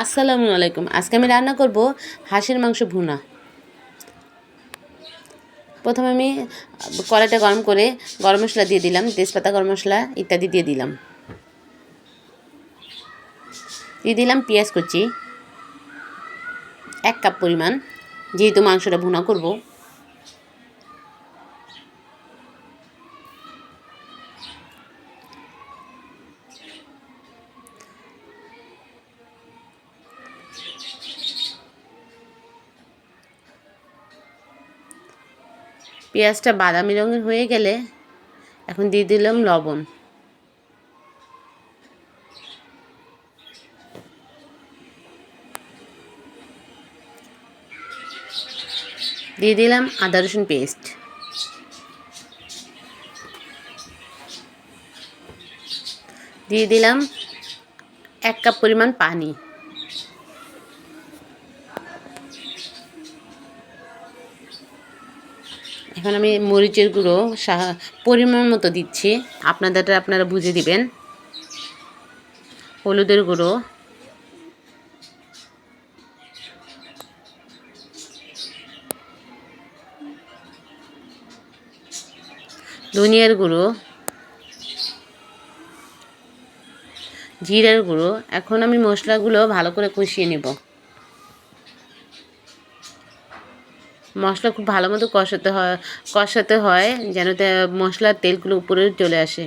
আসসালামু আলাইকুম। আজকে আমি রান্না করব হাঁসের মাংস ভুনা। প্রথমে আমি কড়াইটা গরম করে গরম মশলা দিয়ে দিলাম, তেজপাতা, গরম মশলা ইত্যাদি দিয়ে দিলাম। দিয়ে দিলাম পেঁয়াজ কুচি, এক কাপ পরিমাণ। যেহেতু মাংসটা ভুনা করব পেঁয়াজটা বাদামি রঙের হয়ে গেলে এখন দিয়ে দিলাম লবণ। দিয়ে দিলাম আদা রসুন পেস্ট। দিয়ে দিলাম এক কাপ পরিমাণ পানি। এখন আমি মরিচের গুঁড়ো পরিমাণ মতো দিচ্ছি। আপনাদেরটা আপনারা বুঝে দিবেন। হলুদের গুঁড়ো। ধনিয়ার গুঁড়ো। জিরার গুঁড়ো। এখন আমি মশলাগুলো ভালো করে কষিয়ে নেব। মশলা খুব ভালো মতো কষাতে হয় কষাতে হয় যেন মশলার তেলগুলো উপরে চলে আসে।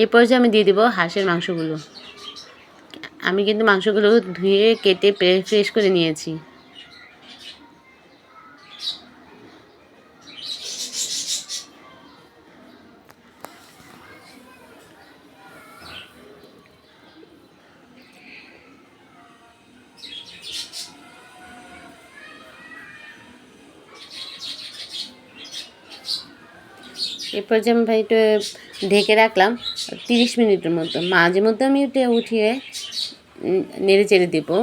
এই পর্যায়ে আমি দিয়ে দেবো হাঁসের মাংসগুলো। আমি কিন্তু মাংসগুলো ধুয়ে কেটে ফ্রেশ করে নিয়েছি। এরপর যে আমি ভাই একটু ঢেকে রাখলাম, তিরিশ মিনিটের মতো। মাঝে মধ্যে আমি এটা উঠিয়ে নেড়ে চেড়ে দেবো।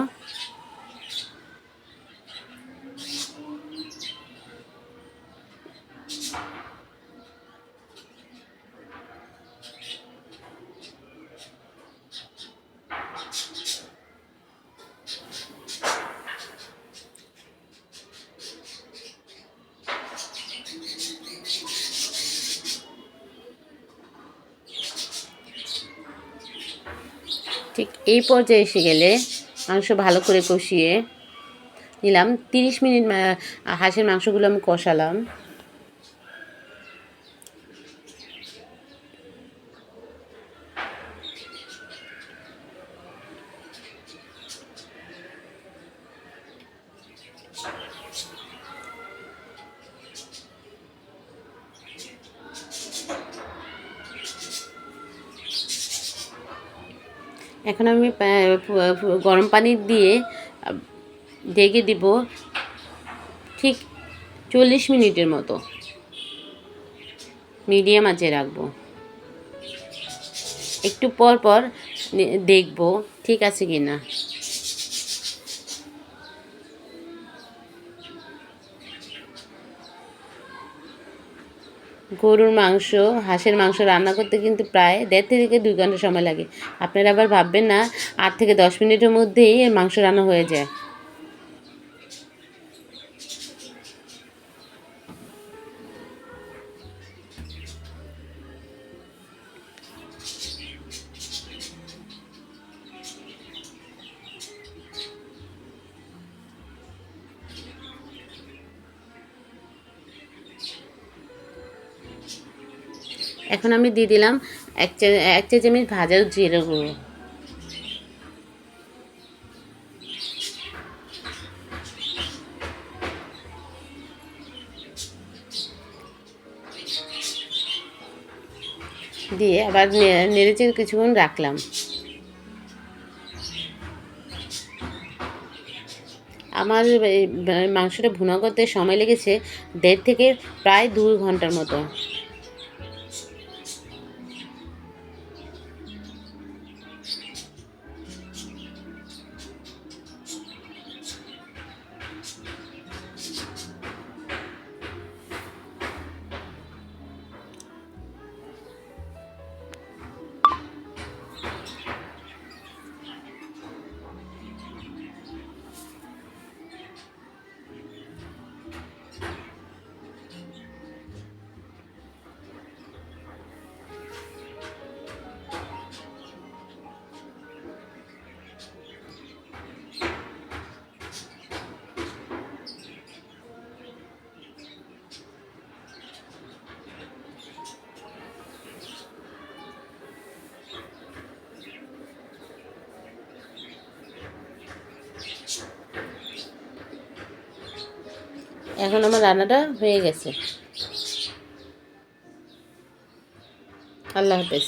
ঠিক এই পর্যায়ে এসে গেলে মাংস ভালো করে কষিয়ে নিলাম। তিরিশ মিনিট হাঁসের মাংসগুলো আমি কষালাম। এখন আমি গরম পানি দিয়ে ডেকে দিব ঠিক চল্লিশ মিনিটের মতো। মিডিয়াম আঁচে রাখব। একটু পর পর দেখব ঠিক আছে কি না গরুর মাংস, হাঁসের মাংস রান্না করতে কিন্তু প্রায় দেড় থেকে দুই ঘণ্টা সময় লাগে। আপনারা আবার ভাববেন না, আট থেকে দশ মিনিটের মধ্যেই এর মাংস রান্না হয়ে যায়। এখন আমি দিয়ে দিলাম এক চা এক চা চামচ ভাজা জিরে গুঁড়ো। দিয়ে আবার নেড়েচে কিছুক্ষণ রাখলাম। আমার মাংসটা ভুনা করতে সময় লেগেছে দেড় থেকে প্রায় দু ঘণ্টার মতো। এখন আমার রান্নাটা হয়ে গেছে। আল্লাহ হাফেজ।